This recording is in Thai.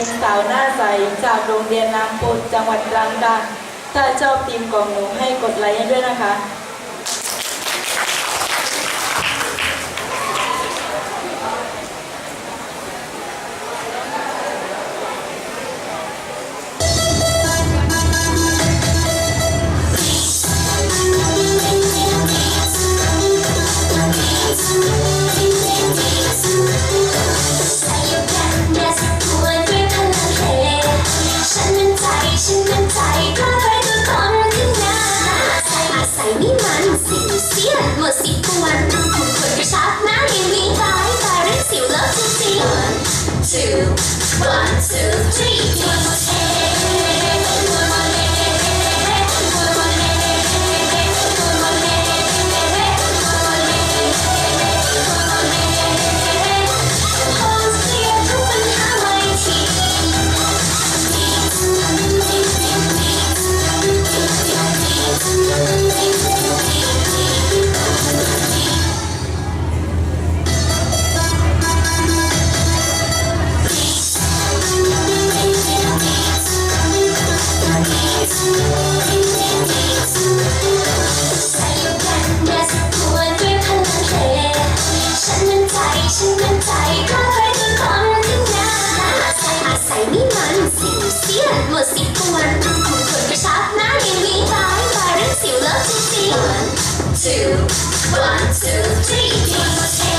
็นสาวหน้าใสจากโรงเรียนน้ำพุจังหวัดตรังดังถ้าชอบทีมของหนูให้กดไลค์ให้ด้วยนะคะ Thank you. two, one, two, three. Two, one, two, three, four,